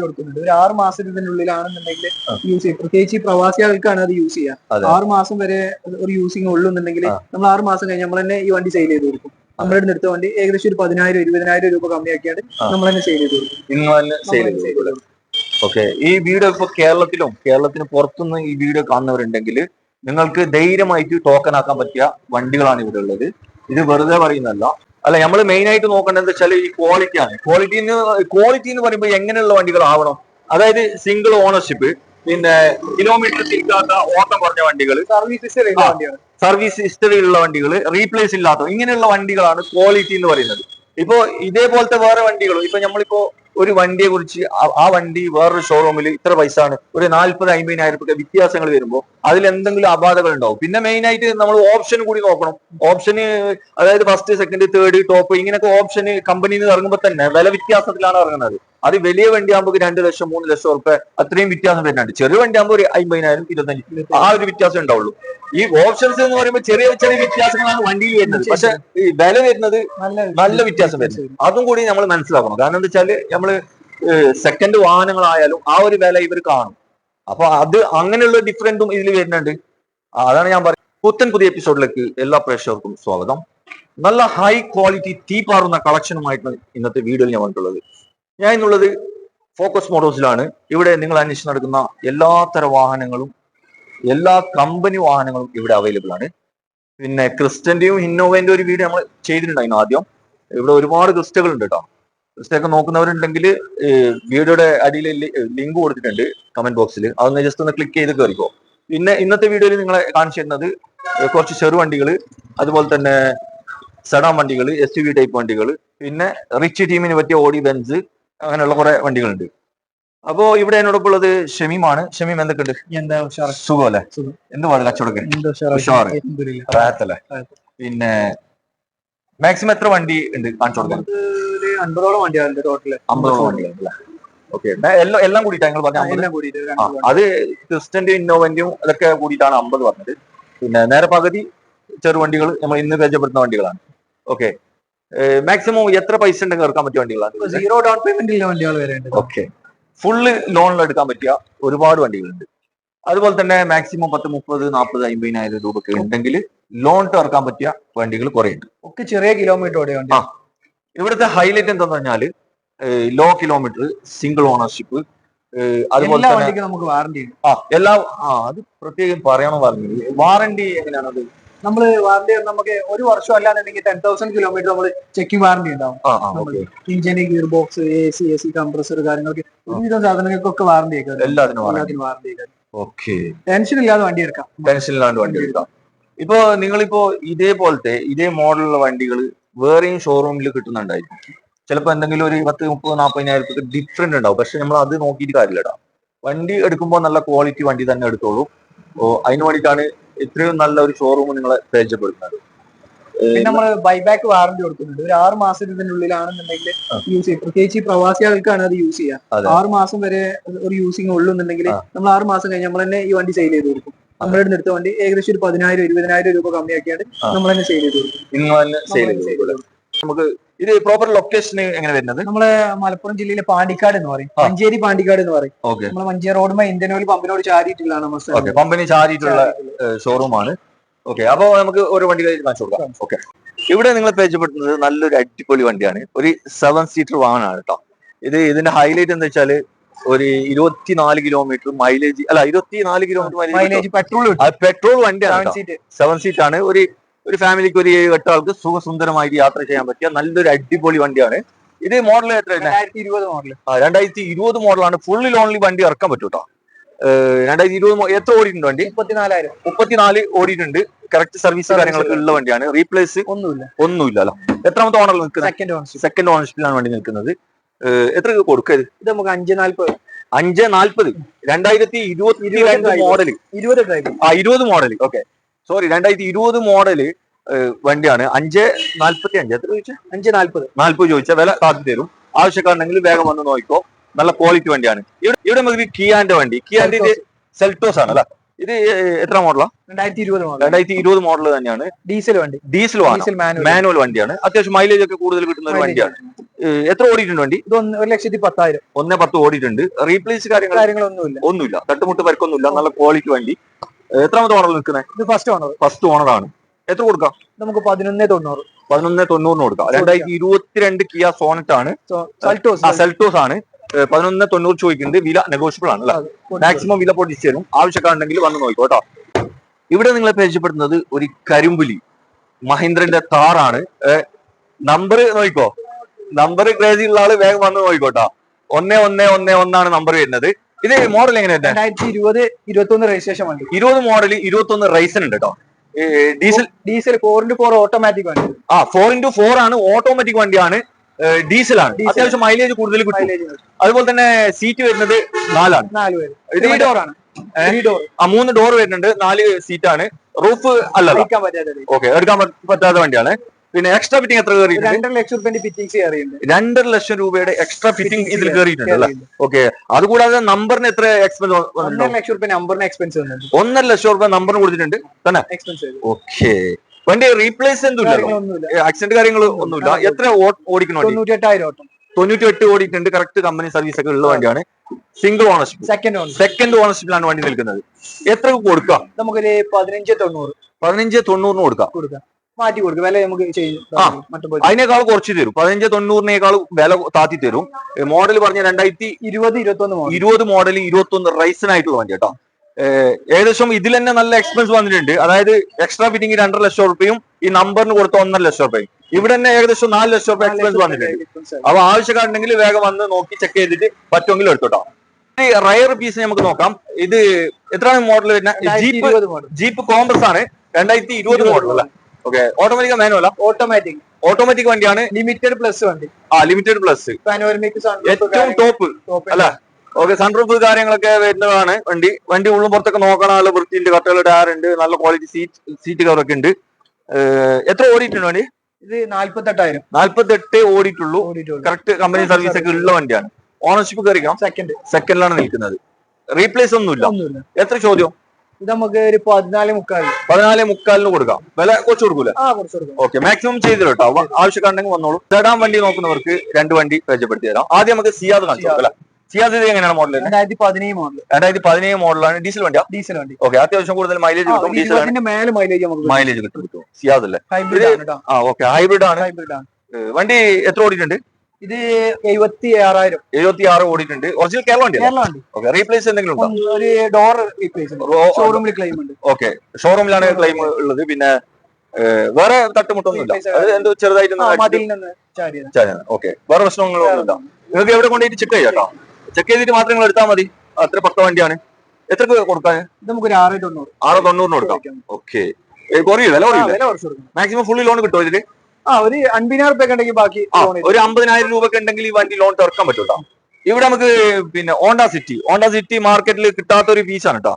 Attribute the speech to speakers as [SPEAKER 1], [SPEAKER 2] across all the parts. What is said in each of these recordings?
[SPEAKER 1] കൊടുക്കുന്നുണ്ട്. ഒരു ആറ് മാസത്തിനുള്ളിലാണെന്നുണ്ടെങ്കിൽ യൂസ് ചെയ്യും. പ്രത്യേകിച്ച് ഈ പ്രവാസികൾക്കാണ് അത് യൂസ്
[SPEAKER 2] ചെയ്യാം.
[SPEAKER 1] ചെയ്യുക ആറ് മാസം വരെ ഒരു യൂസിങ് ഉള്ളുന്നുണ്ടെങ്കിൽ
[SPEAKER 2] എന്നുണ്ടെങ്കിൽ
[SPEAKER 1] നമ്മൾ ആറ് മാസം കഴിഞ്ഞ് നമ്മൾ തന്നെ ഈ വണ്ടി സെയിൽ ചെയ്ത് കൊടുക്കും. നമ്മുടെ അടുത്ത് വണ്ടി ഏകദേശം ഒരു പതിനായിരം ഇരുപതിനായിരം രൂപ കമ്മിയാക്കിയാണ് നമ്മൾ തന്നെ സെയിൽ ചെയ്ത് കൊടുക്കും.
[SPEAKER 2] ഓക്കെ ഈ വീഡിയോ ഇപ്പൊ കേരളത്തിലും കേരളത്തിന് പുറത്തുനിന്ന് ഈ വീഡിയോ കാണുന്നവരുണ്ടെങ്കിൽ നിങ്ങൾക്ക് ധൈര്യമായിട്ട് ടോക്കൺ ആക്കാൻ പറ്റിയ വണ്ടികളാണ് ഇവിടെ ഉള്ളത്. ഇത് വെറുതെ പറയുന്നതല്ല. അല്ല നമ്മൾ മെയിൻ ആയിട്ട് നോക്കേണ്ടത് വെച്ചാൽ ഈ ക്വാളിറ്റി ആണ്. ക്വാളിറ്റി ക്വാളിറ്റി എന്ന് പറയുമ്പോൾ എങ്ങനെയുള്ള വണ്ടികൾ ആവണം? അതായത് സിംഗിൾ ഓണർഷിപ്പ് പിന്നെ കിലോമീറ്റർ തിരിക്കാത്ത ഓട്ടം കുറഞ്ഞ വണ്ടികൾ
[SPEAKER 1] സർവീസ് ഹിസ്റ്ററി
[SPEAKER 2] സർവീസ് ഹിസ്റ്ററി ഉള്ള വണ്ടികൾ റീപ്ലേസ് ഇല്ലാത്ത ഇങ്ങനെയുള്ള വണ്ടികളാണ് ക്വാളിറ്റി എന്ന് പറയുന്നത്. ഇപ്പോ ഇതേപോലത്തെ വേറെ വണ്ടികളും ഇപ്പൊ നമ്മളിപ്പോ ഒരു വണ്ടിയെ കുറിച്ച് ആ- വണ്ടി വേറൊരു ഷോറൂമിൽ ഇത്ര പൈസ ആണ് ഒരു നാല്പത് അമ്പതിനായിരം രൂപ വ്യത്യാസങ്ങൾ വരുമ്പോൾ അതിൽ എന്തെങ്കിലും അപാധകൾ ഉണ്ടാവും. പിന്നെ മെയിൻ ആയിട്ട് നമ്മൾ ഓപ്ഷൻ കൂടി നോക്കണം. ഓപ്ഷന് അതായത് ഫസ്റ്റ് സെക്കൻഡ് തേർഡ് ടോപ്പ് ഇങ്ങനെയൊക്കെ ഓപ്ഷന് കമ്പനിയിൽ നിന്ന് ഇറങ്ങുമ്പോൾ തന്നെ വില വ്യത്യാസത്തിലാണ് ഇറങ്ങുന്നത്. അത് വലിയ വണ്ടിയാകുമ്പോൾ രണ്ട് ലക്ഷം മൂന്ന് ലക്ഷം ഉറുപ്പ അത്രയും വ്യത്യാസം വരുന്നുണ്ട്. ചെറിയ വണ്ടിയാകുമ്പോൾ ഒരു അമ്പതിനായിരം ഇരുപത്തഞ്ച്. ആ ഒരു വ്യത്യാസം ഉണ്ടാവുള്ളൂ. ഈ ഓപ്ഷൻസ് എന്ന് പറയുമ്പോൾ ചെറിയ ചെറിയ വ്യത്യാസങ്ങളാണ് വണ്ടിയിൽ വരുന്നത്. പക്ഷെ ഈ വില വരുന്നത്
[SPEAKER 1] നല്ല
[SPEAKER 2] വ്യത്യാസം. വരുന്നത് അതും കൂടി നമ്മൾ മനസ്സിലാക്കണം. കാരണം എന്താ വെച്ചാൽ നമ്മൾ സെക്കൻഡ് വാഹനങ്ങളായാലും ആ ഒരു വില ഇവർ കാണും. അപ്പൊ അത് അങ്ങനെയുള്ള ഡിഫറന്റും ഇതിൽ വരുന്നുണ്ട്. അതാണ് ഞാൻ പറയുന്നത് പുത്തൻ പുതിയ എപ്പിസോഡിലേക്ക് എല്ലാ പ്രേക്ഷകർക്കും സ്വാഗതം. നല്ല ഹൈ ക്വാളിറ്റി തീ പാറുന്ന കളക്ഷനുമായിട്ടാണ് ഇന്നത്തെ വീഡിയോയിൽ ഞാൻ വന്നിട്ടുള്ളത്. ഞാൻ ഇന്നുള്ളത് ഫോക്കസ് മോഡൽസിലാണ് ഇവിടെ നിങ്ങൾ അന്വേഷിച്ച് നടക്കുന്ന എല്ലാ തര വാഹനങ്ങളും എല്ലാ കമ്പനി വാഹനങ്ങളും ഇവിടെ അവൈലബിൾ ആണ്. പിന്നെ ക്രിസ്റ്റന്റെയും ഇന്നോവേന്റെ ഒരു വീഡിയോ നമ്മൾ ചെയ്തിട്ടുണ്ടായിരുന്നു ആദ്യം. ഇവിടെ ഒരുപാട് ക്രിസ്റ്റകൾ ഉണ്ട് കേട്ടോ ക്രിസ്റ്റൊക്കെ നോക്കുന്നവരുണ്ടെങ്കിൽ വീഡിയോയുടെ അടിയിൽ ലിങ്ക് കൊടുത്തിട്ടുണ്ട് കമന്റ് ബോക്സിൽ അതൊന്ന് ജസ്റ്റ് ഒന്ന് ക്ലിക്ക് ചെയ്ത് കയറിക്കോ പിന്നെ ഇന്നത്തെ വീഡിയോയിൽ നിങ്ങളെ കാണിച്ചു തരുന്നത് കുറച്ച് ചെറു വണ്ടികൾ അതുപോലെ തന്നെ സെഡാൻ വണ്ടികൾ എസ് യു വി ടൈപ്പ് വണ്ടികൾ പിന്നെ റിച്ച് ടീമിന് പറ്റിയ ഓഡി ബെൻസ് അങ്ങനെയുള്ള കുറെ വണ്ടികളുണ്ട്. അപ്പോ ഇവിടെ എന്നോടൊപ്പം ഉള്ളത് ഷമീമാണ്. ഷമീം എന്തൊക്കെയുണ്ട്?
[SPEAKER 1] എന്താ
[SPEAKER 2] സുഖമല്ലേ?
[SPEAKER 1] സുഖം.
[SPEAKER 2] എന്ത് പാടില്ല.
[SPEAKER 1] അൽഹംദുലില്ലാ.
[SPEAKER 2] പിന്നെ മാക്സിമം എത്ര വണ്ടി ഉണ്ട് കാണിച്ചു കൊടുക്കാൻ?
[SPEAKER 1] ടോട്ടൽ.
[SPEAKER 2] അമ്പതോളം ഓക്കെ. എല്ലാം എല്ലാം കൂടിയിട്ടാ നിങ്ങൾ
[SPEAKER 1] പറഞ്ഞത്
[SPEAKER 2] അത് ക്രിസ്റ്റന്റെ ഇന്നോവന്റും അതൊക്കെ കൂടിയിട്ടാണ് അമ്പത് പറഞ്ഞത്. പിന്നെ നേരെ പകുതി ചെറുവണ്ടികൾ നമ്മൾ ഇന്ന് പരിചയപ്പെടുത്തുന്ന വണ്ടികളാണ്. ഓക്കെ. മാക്സിമം എത്ര പൈസ ഉണ്ടെങ്കിൽ ഇറക്കാൻ പറ്റിയ വണ്ടികളാണ്
[SPEAKER 1] സീറോ ഡൗൺ പേയ്മെന്റിലുള്ള വണ്ടികൾ
[SPEAKER 2] ഓക്കെ ഫുള്ള് ലോണിൽ എടുക്കാൻ പറ്റിയ ഒരുപാട് വണ്ടികളുണ്ട്. അതുപോലെ തന്നെ മാക്സിമം പത്ത് മുപ്പത് നാൽപ്പത് അമ്പതിനായിരം രൂപ ഉണ്ടെങ്കിൽ ലോൺ ഇറക്കാൻ പറ്റിയ വണ്ടികൾ കുറെ ഉണ്ട്
[SPEAKER 1] ഒക്കെ ചെറിയ കിലോമീറ്റർ ഓടിയ.
[SPEAKER 2] ഇവിടുത്തെ ഹൈലൈറ്റ് എന്താന്ന് പറഞ്ഞാൽ ലോ കിലോമീറ്റർ സിംഗിൾ ഓണർഷിപ്പ് അതുപോലെ തന്നെ
[SPEAKER 1] നമുക്ക് വാറണ്ടി
[SPEAKER 2] ആ എല്ലാ ആ അത് പ്രത്യേകം പറയണം പറഞ്ഞു വാറണ്ടി എങ്ങനെയാണത്?
[SPEAKER 1] നമ്മൾ വാറന്റി നമുക്ക് ഒരു വർഷം അല്ലാന്നുണ്ടെങ്കിൽ ടെൻ തൗസൻഡ് കിലോമീറ്റർ നമ്മൾ ചെക്കിംഗ് വാറന്റി ഉണ്ടാവും. ഇഞ്ചിന് gear box A C A C compressor കാര്യങ്ങൾക്ക് ഒരുവിധം സാധനങ്ങൾക്കൊക്കെ
[SPEAKER 2] എല്ലാത്തിനും വാറണ്ടി
[SPEAKER 1] എല്ലാത്തിനും
[SPEAKER 2] ഓക്കെ
[SPEAKER 1] ടെൻഷൻ ഇല്ലാതെ വണ്ടി എടുക്കാം.
[SPEAKER 2] ടെൻഷൻ ഇല്ലാതെ വണ്ടി എടുക്കാം. ഇപ്പൊ നിങ്ങളിപ്പോ ഇതേപോലത്തെ ഇതേ മോഡലുള്ള വണ്ടികൾ വേറെയും ഷോറൂമിൽ കിട്ടുന്നുണ്ടായിരിക്കും. ചിലപ്പോ എന്തെങ്കിലും ഒരു പത്ത് മുപ്പത് നാൽപ്പതിനായിരം രൂപ ഡിഫറെന്റ് ഉണ്ടാവും. പക്ഷെ നമ്മൾ അത് നോക്കിയിട്ട് കാര്യമില്ലടാ. വണ്ടി എടുക്കുമ്പോൾ നല്ല ക്വാളിറ്റി വണ്ടി തന്നെ എടുത്തോളൂ. അതിന് വേണ്ടിയിട്ടാണ് ഇത്രയും നല്ല ഒരു ഷോറൂം നിങ്ങളെ പരിചയപ്പെടുത്തുന്നത്.
[SPEAKER 1] പിന്നെ നമ്മൾ ബൈബാക്ക് വാറന്റി കൊടുക്കുന്നുണ്ട്. ഒരു ആറ് മാസത്തിനുള്ളിലാണെന്നുണ്ടെങ്കിൽ. യൂസ് ചെയ്യും. പ്രത്യേകിച്ച് ഈ പ്രവാസികൾക്കാണ് അത് യൂസ് ചെയ്യുക ആറ് മാസം വരെ ഒരു യൂസിങ് ഉള്ളൂ
[SPEAKER 2] എന്നുണ്ടെങ്കിൽ
[SPEAKER 1] നമ്മൾ ആറ് മാസം കഴിഞ്ഞ് നമ്മൾ തന്നെ ഈ വണ്ടി സെയിൽ ചെയ്ത് കൊടുക്കും. നമ്മുടെ അടുത്ത് എടുത്ത വണ്ടി ഏകദേശം ഒരു പതിനായിരം ഇരുപതിനായിരം രൂപ കമ്മിയാക്കിയാണ്. നമ്മൾ തന്നെ സെയിൽ ചെയ്ത് കൊടുക്കും.
[SPEAKER 2] നമുക്ക് ഇത് പ്രോപ്പർ ലൊക്കേഷൻ എങ്ങനെ വരുന്നത്?
[SPEAKER 1] നമ്മൾ മലപ്പുറം ജില്ലയിലെ പാണ്ടിക്കാട് എന്ന് പറയും. മഞ്ചേരി പാണ്ടിക്കാട് എന്ന് പറയും.
[SPEAKER 2] ഓക്കെ.
[SPEAKER 1] നമ്മൾ മഞ്ചേരി റോഡ് ഇന്ത്യൻ ഓയിൽ പമ്പിനോട് ചാരിയിട്ടുള്ളതാണ് നമ്മൾ
[SPEAKER 2] പമ്പിന് ചാരിയിട്ടുള്ള ഷോറൂം ആണ്. ഓക്കെ അപ്പൊ നമുക്ക് ഒരു വണ്ടി കഴിഞ്ഞ് കാണിച്ചു കൊടുക്കാം. ഓക്കെ. ഇവിടെ നിങ്ങൾ പരിചയപ്പെടുന്നത് നല്ലൊരു അടിപൊളി വണ്ടിയാണ്. ഒരു സെവൻ സീറ്റർ വാഹനമാണ് കേട്ടോ ഇത് ഇതിന്റെ ഹൈലൈറ്റ് എന്താ വെച്ചാൽ ഒരു ഇരുപത്തിനാല് കിലോമീറ്റർ മൈലേജ് അല്ല ഇരുപത്തിനാല് കിലോമീറ്റർ മൈലേജ്
[SPEAKER 1] പെട്രോൾ
[SPEAKER 2] പെട്രോൾ വണ്ടിയാണ്
[SPEAKER 1] സെവൻ സീറ്റ്
[SPEAKER 2] ആണ്. ഒരു ഒരു ഫാമിലിക്ക് ഒരു ഏഴ് എട്ട് ആൾക്ക് സുഖസുന്ദരമായിട്ട് യാത്ര ചെയ്യാൻ പറ്റിയ നല്ലൊരു അടിപൊളി വണ്ടിയാണ്. ഇത് മോഡൽ എത്ര?
[SPEAKER 1] രണ്ടായിരത്തി ഇരുപത് മോഡൽ
[SPEAKER 2] ആ, രണ്ടായിരത്തി ഇരുപത് മോഡലാണ് ഫുള്ളി ലോൺലി വണ്ടി ഇറക്കാൻ പറ്റും കേട്ടോ രണ്ടായിരത്തി ഇരുപത് എത്ര ഓടിയിട്ടുണ്ട് വണ്ടി?
[SPEAKER 1] മുപ്പത്തിനാലായിരം.
[SPEAKER 2] മുപ്പത്തിനാല് ഓടിയിട്ടുണ്ട്. കറക്റ്റ് സർവീസ് കാര്യങ്ങളൊക്കെ ഉള്ള വണ്ടിയാണ്. റീപ്ലേസ്
[SPEAKER 1] ഒന്നുമില്ല.
[SPEAKER 2] ഒന്നുമില്ല അല്ല? എത്രാമത്തെ ഓണർ നിൽക്കുന്നത്
[SPEAKER 1] സെക്കൻഡ് ഓണർഷിപ്പ്
[SPEAKER 2] സെക്കൻഡ് ഓണർഷിപ്പിലാണ് വണ്ടി നിൽക്കുന്നത്. എത്ര കൊടുക്കരുത്
[SPEAKER 1] ഇത്? നമുക്ക് അഞ്ച് നാല്പത്
[SPEAKER 2] അഞ്ച് നാല്പത് രണ്ടായിരത്തി ഇരുപത്തി മോഡൽ
[SPEAKER 1] ഇരുപത്
[SPEAKER 2] ആ ഇരുപത് മോഡൽ ഓക്കെ സോറി രണ്ടായിരത്തി ഇരുപത് മോഡൽ വണ്ടിയാണ്. അഞ്ച് നാല്പത്തി അഞ്ച്. എത്ര ചോദിച്ചാൽ
[SPEAKER 1] അഞ്ച് നാല്പത്.
[SPEAKER 2] നാല്പത് ചോദിച്ചാൽ വില കാത്തി തരും. ആവശ്യക്കാരുണ്ടെങ്കിൽ വേഗം വന്ന് നോക്കിക്കോ. നല്ല ക്വാളിറ്റി വണ്ടിയാണ്. ഇവിടെ ഇവിടെ നമുക്ക് കിയാന്റെ വണ്ടി. കിയാന്റെ ഇത് സെൽറ്റോസ് ആണ് അല്ല? ഇത് എത്ര മോഡലാ
[SPEAKER 1] രണ്ടായിരത്തി ഇരുപത് മോഡൽ
[SPEAKER 2] രണ്ടായിരത്തി ഇരുപത് മോഡൽ തന്നെയാണ്.
[SPEAKER 1] ഡീസൽ വണ്ടി.
[SPEAKER 2] ഡീസൽ
[SPEAKER 1] മാനുവൽ
[SPEAKER 2] വണ്ടിയാണ്. അത്യാവശ്യം മൈലേജ് ഒക്കെ കൂടുതൽ കിട്ടുന്ന ഒരു വണ്ടിയാണ്. എത്ര ഓടിയിട്ടുണ്ട് വണ്ടി?
[SPEAKER 1] ഇത് ഒരു ലക്ഷത്തി പത്തായിരം.
[SPEAKER 2] ഒന്നേ പത്ത് ഓടിയിട്ടുണ്ട്. റീപ്ലേസ് കാര്യങ്ങൾ
[SPEAKER 1] കാര്യങ്ങളൊന്നുമില്ല.
[SPEAKER 2] ഒന്നുമില്ല. തട്ടുമുട്ട് പരിക്കൊന്നുമില്ല. നല്ല ക്വാളിറ്റി വണ്ടി. എത്രാമത്തെ ഓണർ നിൽക്കുന്നത്
[SPEAKER 1] ഇത് ഫസ്റ്റ് ഓണർ.
[SPEAKER 2] ഫസ്റ്റ് ഓണർ ആണ്. എത്ര കൊടുക്കാം?
[SPEAKER 1] നമുക്ക് പതിനൊന്നേ തൊണ്ണൂറ്.
[SPEAKER 2] പതിനൊന്നേ തൊണ്ണൂറിന് കൊടുക്കാം. രണ്ടായിരത്തി ഇരുപത്തിരണ്ട് കിയ സോണറ്റ് ആണ്. സെൽറ്റോസ് ആണ്. പതിനൊന്നേ തൊണ്ണൂറ് ചോദിക്കുന്നത് വില നെഗോഷ്യബിൾ ആണ് അല്ലെ? മാക്സിമം വില പൊട്ടിച്ചു തരും. ആവശ്യക്കാരുണ്ടെങ്കിൽ വന്ന് നോക്കോ കേട്ടോ. ഇവിടെ നിങ്ങളെ പരിചയപ്പെടുന്നത് ഒരു കരിമ്പുലി. മഹീന്ദ്രന്റെ താറാണ് നമ്പർ നോക്കിക്കോ നമ്പർ ക്രേസി ഉള്ള ആൾ വേഗം വന്ന് നോക്കിക്കോട്ടോ ഒന്നേ ഒന്നേ ഒന്നേ ഒന്നാണ് നമ്പർ വരുന്നത്. ഇത് മോഡൽ എങ്ങനെയാണ്
[SPEAKER 1] രണ്ടായിരത്തി ഇരുപത് ഇരുപത്തി ഒന്ന് രജിസ്ട്രേഷൻ വണ്ടി.
[SPEAKER 2] ഇരുപത് മോഡൽ ഇരുപത്തി ഒന്ന് റൈസൻ ഉണ്ട് കേട്ടോ diesel
[SPEAKER 1] diesel four into four automatic വണ്ടി.
[SPEAKER 2] ആ ഫോർ ഇന്റു ഫോർ ആണ് ഓട്ടോമാറ്റിക് വണ്ടിയാണ്. ഡീസൽ ആണ്. അത്യാവശ്യം മൈലേജ് കൂടുതൽ കിട്ടും. അതുപോലെ തന്നെ സീറ്റ് വരുന്നത് നാലാണ്.
[SPEAKER 1] നാല് പേര്. ത്രീ ഡോർ ആണ്. ഡോർ
[SPEAKER 2] ആ മൂന്ന് ഡോർ വരുന്നുണ്ട്. നാല് സീറ്റ് ആണ്. റൂഫ്
[SPEAKER 1] അല്ല
[SPEAKER 2] ഓക്കെ എടുക്കാൻ പറ്റാത്ത വണ്ടിയാണ്. പിന്നെ എക്സ്ട്രാ ഫിറ്റിംഗ് എത്ര കയറിയിട്ടുണ്ട്?
[SPEAKER 1] രണ്ടര ലക്ഷം രൂപ ഫിറ്റിംഗ്സ്
[SPEAKER 2] രണ്ടര ലക്ഷം രൂപയുടെ എക്സ്ട്രാ ഫിറ്റിംഗ് ഇതിൽ കയറിയിട്ടുണ്ട്. അല്ലേ. ഓക്കെ അതുകൂടാതെ നമ്പറിന് എത്ര എക്സ്പെൻസ്
[SPEAKER 1] ഒന്നര ലക്ഷം രൂപ നമ്പറിന് എക്സ്പെൻസ് വന്നിട്ടുണ്ട്.
[SPEAKER 2] ഒന്നര ലക്ഷം രൂപ നമ്പറിന് കൊടുത്തിട്ടുണ്ട്. തന്നെ?
[SPEAKER 1] എക്സ്പെൻസ്
[SPEAKER 2] ഓക്കെ വണ്ടി റീപ്ലേസ്
[SPEAKER 1] എന്തുമില്ല
[SPEAKER 2] ആക്സിഡന്റ് കാര്യങ്ങൾ ഒന്നുമില്ല. എത്ര
[SPEAKER 1] ഓടിക്കണോ തൊണ്ണൂറ്റെട്ടായിരം ഓട്ടം.
[SPEAKER 2] തൊണ്ണൂറ്റി എട്ട് ഓടിയിട്ടുണ്ട്. കറക്റ്റ് കമ്പനി സർവീസ് ഒക്കെ ഉള്ള വണ്ടിയാണ്. സിംഗിൾ ഓണർഷിപ്പ്
[SPEAKER 1] സെക്കൻഡ്
[SPEAKER 2] സെക്കൻഡ് ഓണർഷിപ്പിലാണ് വണ്ടി നിൽക്കുന്നത്. എത്ര കൊടുക്കാം?
[SPEAKER 1] നമുക്കൊരു പതിനഞ്ച് തൊണ്ണൂറ്.
[SPEAKER 2] പതിനഞ്ച് തൊണ്ണൂറിന് കൊടുക്കാം.
[SPEAKER 1] കൊടുക്കാം. മാറ്റി കൊടുക്കും. വില നമുക്ക് ചെയ്യും
[SPEAKER 2] അതിനേക്കാൾ കുറച്ച് തരും. പതിനഞ്ച് തൊണ്ണൂറിനേക്കാൾ വില താത്തി തരും. മോഡൽ പറഞ്ഞ രണ്ടായിരത്തി
[SPEAKER 1] ഇരുപത് ഇരുപത്തി ഒന്ന്
[SPEAKER 2] ഇരുപത് മോഡൽ ഇരുപത്തി ഒന്ന് റൈസിനായിട്ടുള്ള വണ്ടി കേട്ടോ. ഏകദേശം ഇതിൽ തന്നെ നല്ല എക്സ്പെൻസ് വന്നിട്ടുണ്ട്. അതായത് എക്സ്ട്രാ ഫിറ്റിംഗ് രണ്ടര ലക്ഷം റുപ്യയും ഈ നമ്പറിന് കൊടുത്ത ഒന്നര ലക്ഷം റുപ്യയും ഇവിടെ തന്നെ ഏകദേശം നാല് ലക്ഷം റുപ്യ എക്സ്പെൻസ് വന്നിട്ടുണ്ട്. അപ്പൊ ആവശ്യക്കാരുണ്ടെങ്കിൽ വേഗം വന്ന് നോക്കി ചെക്ക് ചെയ്തിട്ട് പറ്റുമെങ്കിൽ എടുത്തോട്ടോ. ഈ റയർ പീസ് നമുക്ക് നോക്കാം. ഇത് എത്രയാണ് മോഡൽ വരുന്നത്? ജീപ്പ് ജീപ്പ് കോമ്പസ് ആണ്. രണ്ടായിരത്തി ഇരുപത് മോഡൽ അല്ലേ? Okay automatic manual
[SPEAKER 1] automatic
[SPEAKER 2] automatic വണ്ടിയാണ്?
[SPEAKER 1] ലിമിറ്റഡ് പ്ലസ് വണ്ടി.
[SPEAKER 2] ആ ലിമിറ്റഡ് പ്ലസ്
[SPEAKER 1] പാനോരമിക്
[SPEAKER 2] ഏറ്റവും ടോപ്പ് അല്ല ഓക്കെ സൺറൂഫ് കാര്യങ്ങളൊക്കെ വരുന്നതാണ് വണ്ടി. വണ്ടി ഉള്ളും പുറത്തൊക്കെ നോക്കണം നല്ല വൃത്തിയുണ്ട് കട്ടകൾ ടയർ ഉണ്ട് നല്ല ക്വാളിറ്റി സീറ്റ് സീറ്റ് കവർ ഒക്കെ ഉണ്ട്. എത്ര ഓടിയിട്ടുണ്ട് വണ്ടി?
[SPEAKER 1] ഇത് നാല്പത്തെട്ടായിരം.
[SPEAKER 2] നാല്പത്തെട്ട് ഓടിയിട്ടുള്ളൂ. കറക്റ്റ് കമ്പനി സർവീസ് ഒക്കെ ഉള്ള വണ്ടിയാണ്. ഓണർഷിപ്പ് കയറിക്കാം?
[SPEAKER 1] സെക്കൻഡ്
[SPEAKER 2] സെക്കൻഡിലാണ് നിൽക്കുന്നത്. റീപ്ലേസ് ഒന്നുമില്ല. എത്ര ചോദ്യം?
[SPEAKER 1] ഇത് നമുക്ക് ഒരു പതിനാല് മുക്കാൽ
[SPEAKER 2] പതിനാല് മുക്കാലിന് കൊടുക്കാം. വില കുറച്ച് കൊടുക്കൂല?
[SPEAKER 1] ആ കുറച്ച് കൊടുക്കാം.
[SPEAKER 2] ഓക്കെ മാക്സിമം ചെയ്തു കേട്ടോ ആവശ്യക്കാരുണ്ടെങ്കിൽ വന്നോളൂ. ചേടാൻ വണ്ടി നോക്കുന്നവർക്ക് രണ്ട് വണ്ടി പരിചയപ്പെടുത്തി തരാം. ആദ്യം നമുക്ക് സിയാദ് കാണിച്ചു അല്ലേ? സിയാദ് ഇത് എങ്ങനെയാണ് മോഡൽ
[SPEAKER 1] രണ്ടായിരത്തി പതിനേഴ് മോഡൽ
[SPEAKER 2] രണ്ടായിരത്തി പതിനേഴ് മോഡലാണ് ഡീസൽ വണ്ടിയാ?
[SPEAKER 1] ഡീസൽ വണ്ടി.
[SPEAKER 2] ഓക്കെ അത്യാവശ്യം കൂടുതൽ മൈലേജ് കിട്ടും. ഡീസൽ
[SPEAKER 1] മേലെ മൈലേജ് നമുക്ക്
[SPEAKER 2] മൈലേജ് കിട്ടും. സിയാദ് അല്ലേ?
[SPEAKER 1] ഹൈബ്രിഡ്
[SPEAKER 2] ആ ഓക്കെ ഹൈബ്രിഡ് ആണ്.
[SPEAKER 1] ഹൈബ്രിഡ് ആണ്.
[SPEAKER 2] വണ്ടി എത്ര ഓടിയിട്ടുണ്ട്?
[SPEAKER 1] ഇത് എഴുപത്തി ആറായിരം
[SPEAKER 2] എഴുപത്തി ആറ് ഓടിയിട്ടുണ്ട് ഒറിജിനൽ കേരള
[SPEAKER 1] വണ്ടി.
[SPEAKER 2] ഓക്കെ റീപ്ലേസ് എന്തെങ്കിലും ഉണ്ടോ?
[SPEAKER 1] ഒരു ഡോർ റീപ്ലേസ് ഷോറൂമിൽ ക്ലെയിം ഉണ്ട്.
[SPEAKER 2] ഓക്കെ ഷോറൂമിലാണ് ക്ലെയിം ഉള്ളത്. പിന്നെ വേറെ തട്ടുമുട്ടൊന്നുമില്ല അത് എന്തോ ചെറുതായിട്ട് ഓക്കെ വേറെ പ്രശ്നങ്ങളൊന്നുമില്ല നിങ്ങൾക്ക് എവിടെ കൊണ്ടുപോയിട്ട് ചെക്ക് ചെയ്യാം കേട്ടോ. ചെക്ക് ചെയ്തിട്ട് മാത്രം നിങ്ങൾ എടുത്താൽ മതി. അത്ര പക്ക വണ്ടിയാണ്. എത്ര കൊടുക്കാൻ?
[SPEAKER 1] ഇത് നമുക്ക് ഒരു ആറ് തൊണ്ണൂറ്.
[SPEAKER 2] ആറ് തൊണ്ണൂറിന് കൊടുക്കാം. ഓക്കെ കുറയില്ല വില കുറയില്ല മാക്സിമം ഫുള്ളി ലോൺ കിട്ടുമോ ഇതിൽ?
[SPEAKER 1] ആ ഒരു അൻപതിനായിരം രൂപ ഉണ്ടെങ്കിൽ ബാക്കി
[SPEAKER 2] ഒരു അമ്പതിനായിരം രൂപ ഉണ്ടെങ്കിൽ ഈ വണ്ടി ലോൺ തുറക്കാൻ പറ്റൂട്ടോ? കേട്ടോ ഇവിടെ നമുക്ക് പിന്നെ ഓണ്ട സിറ്റി ഓണ്ട സിറ്റി മാർക്കറ്റിൽ കിട്ടാത്ത ഒരു പീസാണ് കേട്ടോ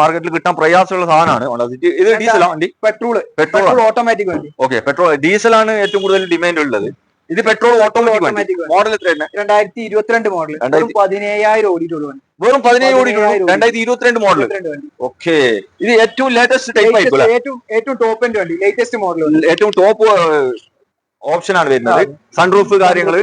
[SPEAKER 2] മാർക്കറ്റിൽ കിട്ടാൻ പ്രയാസമുള്ള സാധനമാണ് ഓണ്ട സിറ്റി ഇത് ഡീസലാ വണ്ടി?
[SPEAKER 1] പെട്രോൾ
[SPEAKER 2] പെട്രോൾ
[SPEAKER 1] പെട്രോൾ ഓട്ടോമാറ്റിക് വണ്ടി.
[SPEAKER 2] ഓക്കെ പെട്രോൾ ഡീസലാണ് ഏറ്റവും കൂടുതൽ ഡിമാൻഡ് ഉള്ളത്. ഇത് പെട്രോൾ ഓട്ടോമാറ്റിക് വണ്ടി. മോഡൽ എത്രയാണ്
[SPEAKER 1] രണ്ടായിരത്തി ഇരുപത്തിരണ്ട് മോഡൽ പതിനേഴായിരം ഓടിയിട്ടുള്ളൂ വണ്ടി.
[SPEAKER 2] വെറും പതിനേഴ് കോടി.
[SPEAKER 1] രൂപ
[SPEAKER 2] രണ്ടായിരത്തി ഇരുപത്തിരണ്ട് മോഡൽ ഓക്കെ ഇത് ഏറ്റവും ലേറ്റസ്റ്റ് ടൈപ്പ് ആയിരിക്കും
[SPEAKER 1] ഏറ്റവും ടോപ്പ് വണ്ടി. ലേറ്റസ്റ്റ് മോഡൽ
[SPEAKER 2] ഏറ്റവും ടോപ്പ് ഓപ്ഷൻ ആണ് വരുന്നത്. സൺറൂഫ്
[SPEAKER 1] കാര്യങ്ങൾ